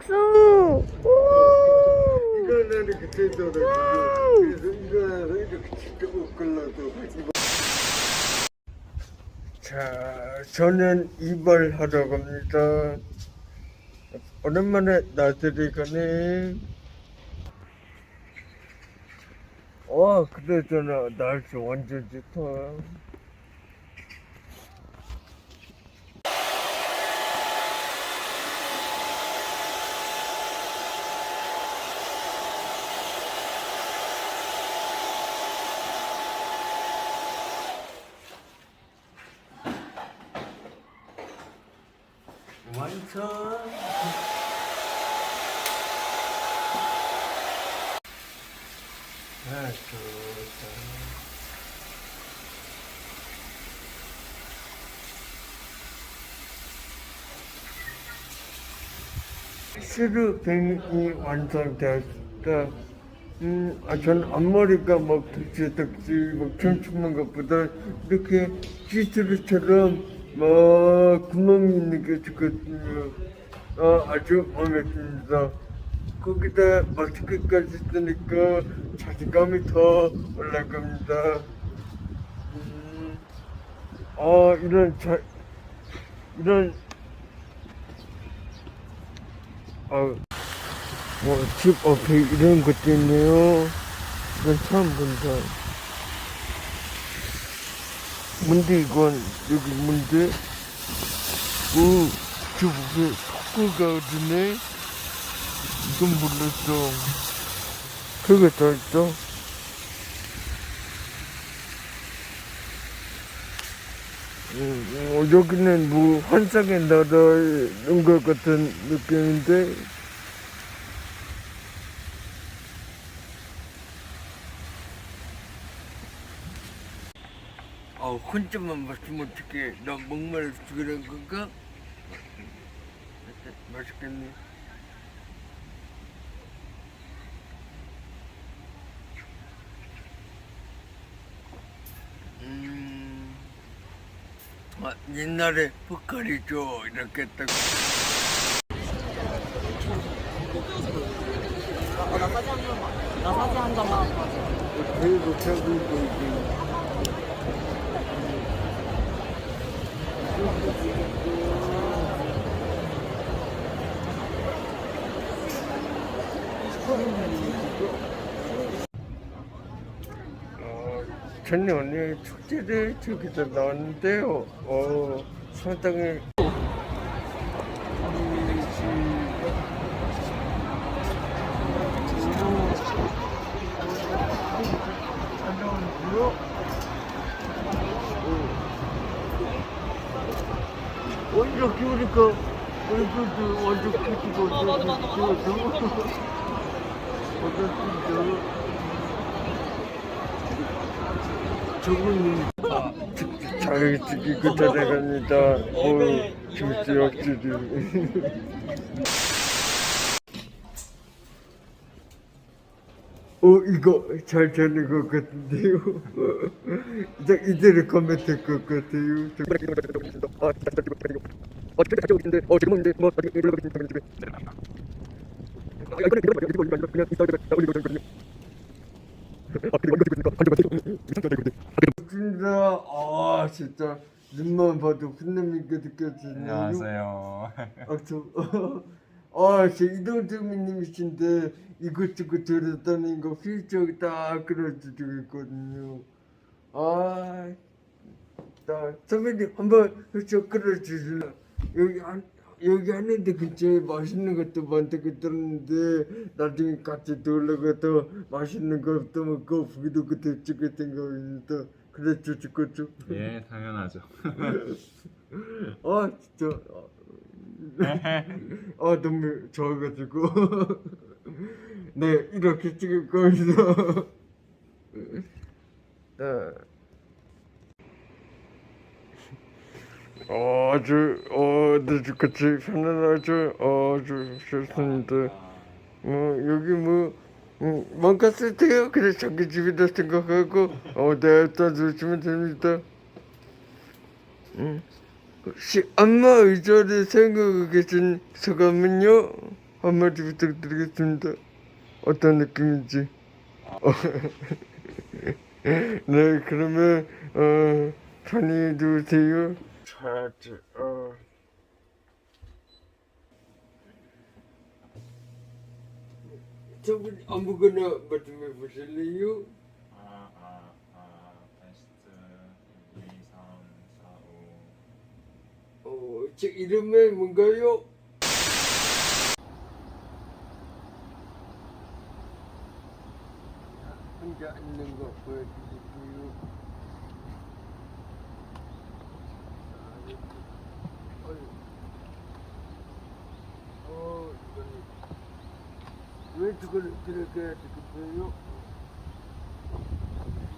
박수! 우! 이거는 그때 도 그래서 이거는 이렇게 진짜 웃걸러도 자 저는 이발하러 갑니다 오랜만에 나들이 가네 와 그러잖아 날씨 완전 좋다 완성 아 좋다 시루뱅이 완성되었다. 음, 아, 전 앞머리가 막 덕지덕지 막 춤추는 것보다 이렇게 시스루처럼 막 구멍이 있는 게 좋거든요. 아, 아주 마음에 듭니다. 거기다 마스크까지 쓰니까 자신감이 더 올라갑니다. 음, 아, 이런 자, 이런 아, 뭐, 집 앞에 이런 것도 있네요. 이건 처음 본다. 뭔데, 이건, 여기 뭔데? 오, 저 무슨 석굴가 드네? 이건 몰랐어. 그게 다 있어? 음, 어, 여기는 뭐, 환상의 나라인 것 같은 느낌인데? 아, 혼자만 마시면 어떡해. 나 목말 죽이는 건가? 맛있겠네. 음, 아, 옛날에 포카리죠. 이렇게 딱. 나 사진 한 장만. 저기 보이지. 어, 전 에 언니 축제를 저기서 나왔는데요. 어, 상당히 완전 기우니까 얼굴도 완전 크지고 어, 맞아, 맞아. 저분이 잘 찍히고 잘해갑니다. 어, 확실히. 어, 이거 잘 되는 것 같은데요. 이제 이대로 될것 같아요. 어, 진짜 잘 있는데, 어, 지금은 이제 뭐, 어디 이러고 있는 집에. 아, 이거는 이거 이거 이거 그냥 인스타그램에 올리고 있거든요. 아, 근데 진짜, 아, 진짜 눈만 봐도 훈남이가 느껴지네요. 안녕하세요. 아, 저, 아, 저 이동재민님이신데 이것저것 들었다는 거 휠적 딱 그려주고 있거든요. 아, 나 선배님 한번 휠적 그려주실래? 여기 안 여기 하는데 근처에 맛있는 것도 많다고 들었는데 나중에 같이 놀러 가서 맛있는 것도 먹고 부기도 그때 찍을 생각입니다. 그랬죠, 찍었죠? 예, 당연하죠. 아 진짜 아 너무 좋아가지고 네 이렇게 찍을 겁니다 네. 아주 어 아주 같이 편안하죠 어, 아주 좋습니다 뭐 여기 뭐 음, 뭔가 쓸 때요 그냥 자기 집이다 생각하고 어 내다 주시면 됩니다 음. 혹시 안마 의자를 사용하고 계신 소감은요? 한마디 부탁드리겠습니다. 어떤 느낌인지. 어, 네, 그러면 어, 편히 누우세요. 자, 자, 어. 저분 아무거나 말씀해 보실래요? 아, 아, 아, 베스트 1, 2, 3, 4, 5. 어, 제 이름이 뭔가요? 혼자 있는 거 보여드릴게요. 어이. 어, 이거는 왜 저걸 그렇게 해야 되겠어요?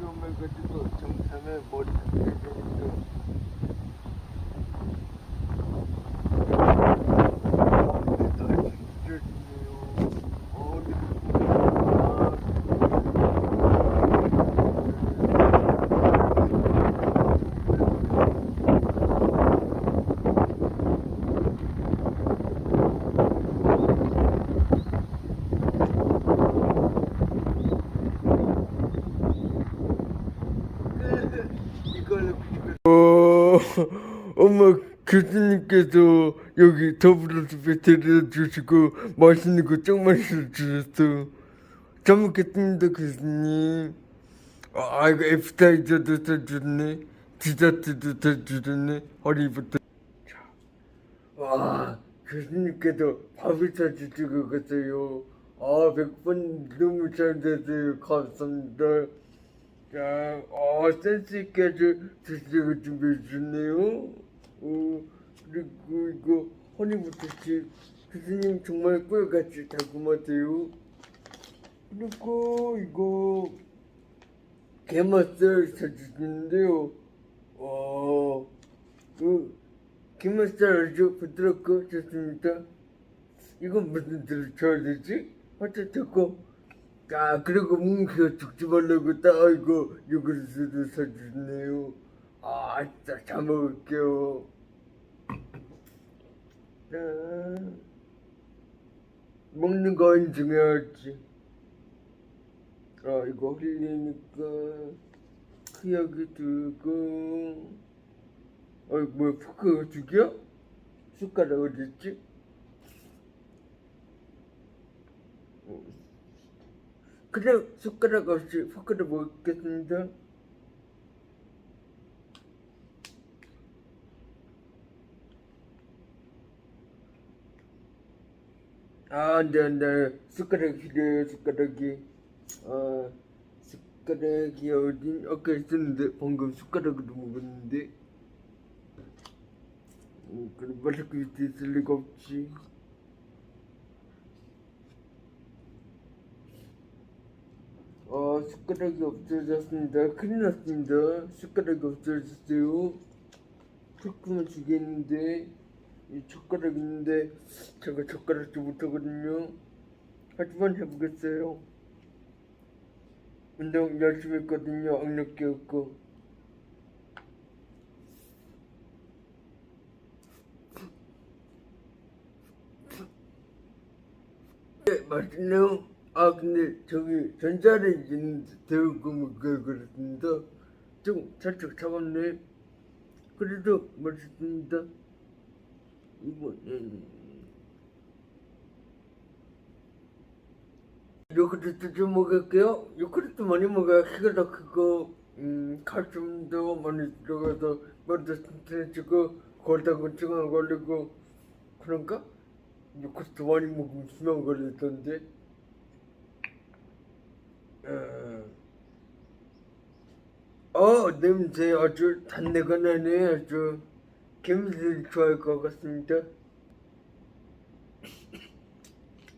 위험해가지고 정상에 머리 감겨야 되니까. 어, 엄마 교수님께서 여기 더불어서 데려다 주시고 맛있는 거 정말 주셨어. 잘 먹겠습니다 교수님. 아 이거 애프타이저도 사주네. 디저트도 사주네. 허리부터. 자, 와 교수님께서 밥을 사주시고 갔어요. 아 백번 너무 잘 됐어요. 감사합니다. 자, 어, 센스 있게 아주 드시고 준비해 주네요. 어, 그리고 이거 허니부터치 교수님 정말 꿀같이 달콤하세요. 그리고 이거 게맛살 사주시는데요. 어, 그 게맛살 아주 부드럽고 좋습니다. 이건 무슨 뜻을 줘야 되지? 어쨌든 아 그리고 뭉쳐 죽지 말라고 딱 이거 요구르트도 사주네요 아 진짜 잘 먹을게요 자, 먹는 건 중요하지 아 이거 흘리니까 크게 두고 어이 뭐야 포크 두 개야? 숟가락 어딨지? 그냥 숟가락 없이 포크를 먹겠습니다. 아, 안 돼, 안 돼. 숟가락 필요해요, 숟가락이. 아, 숟가락이 어디, 아까 있었는데, 방금 숟가락으로 먹었는데. 음, 그럼 밑에 있을 리가 없지. 어, 숟가락이 없어졌습니다. 큰일 났습니다. 숟가락이 없어졌어요. 조금은 주겠는데, 이 젓가락 있는데, 제가 젓가락도 못하거든요. 하지만 해보겠어요. 운동 열심히 했거든요. 악력 기 없고. 네, 맛있네요. 아 근데 저기 전자레인지는 데우고 먹을 그렇습니다. 좀 살짝 차갑네. 그래도 맛있습니다. 이번엔 요구르트 좀 먹을게요. 요구르트 많이 먹어야 키가 더 크고 음, 칼슘도 많이 들어가서 머리도 튼튼해지고 골다공증 안 걸리고 그런가? 요구르트 많이 먹으면 수명 걸리던데. 어, 어, 냄새 아주 단내가 나네. 아주 개미들이 좋아할 것 같습니다.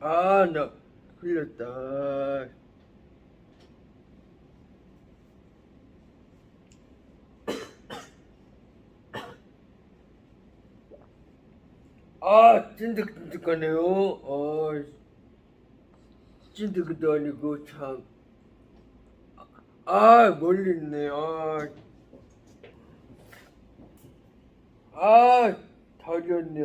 아, 나 흘렸다. 아, 찐득찐득하네요. 아, 찐득도 아니고 참. 아, 멀리 있네. 아, 아, 다졌네.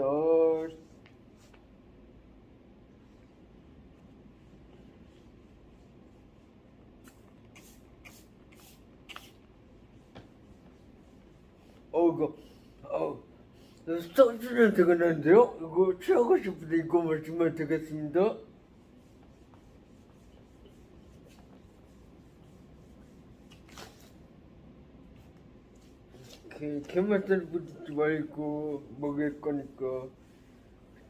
어우, 이거, 어우, 소주는 되겠는데요? 이거 취하고 싶은데 이거 마시면 되겠습니다. 게, 게맛살 뿌리지 말고 먹을 거니까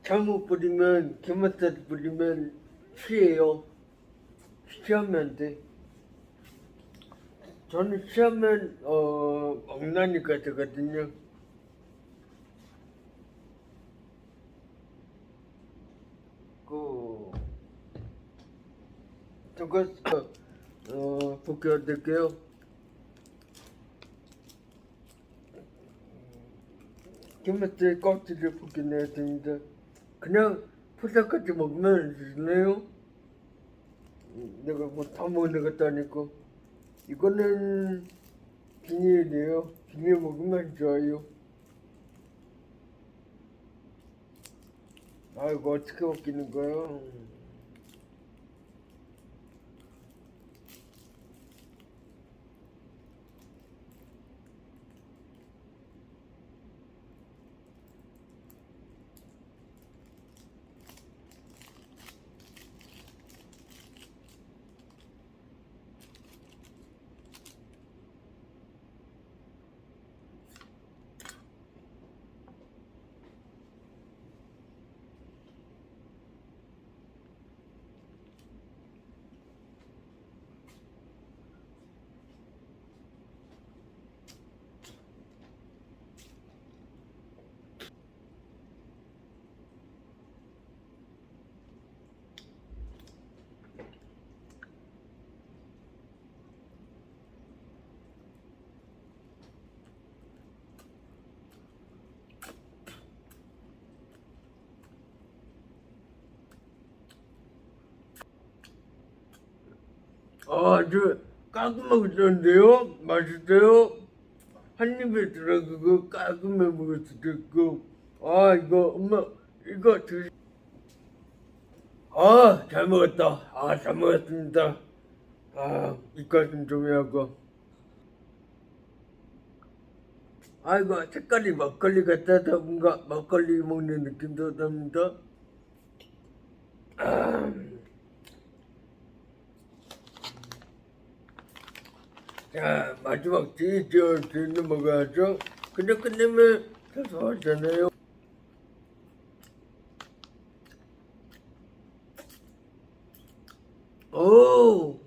잘못 뿌리면 게맛살 뿌리면 취해요. 취하면 안 돼. 저는 취하면 어 먹나니까 되거든요. 그 저거 어 복귀할게요. 김치 껍질을 벗겨내야 됩니다. 그냥 포사까지 먹으면 안 되나요? 내가 뭐 다 먹는 것도 아니고 이거는 비닐이에요. 비닐 먹으면 안 좋아요. 아 이거 어떻게 벗기는 거야? 아주 깔끔하게 좋은데요? 맛있어요? 한 입에 들어가고 깔끔해 먹을 수도 있고 아 이거 엄마 이거 드시 아 잘 먹었다 아 잘 먹었습니다 아 입가심 좀 하고 아이고 색깔이 막걸리 같아서 뭔가 막걸리 먹는 느낌도 납니다 아. 자, 마지막 뒤저 뒤는 먹어야죠. 근데 끝내면 사소하잖아요. 오,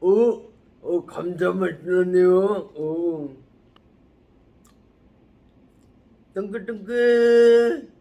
오, 오, 감자 맛있네요. 오, 덩글덩글.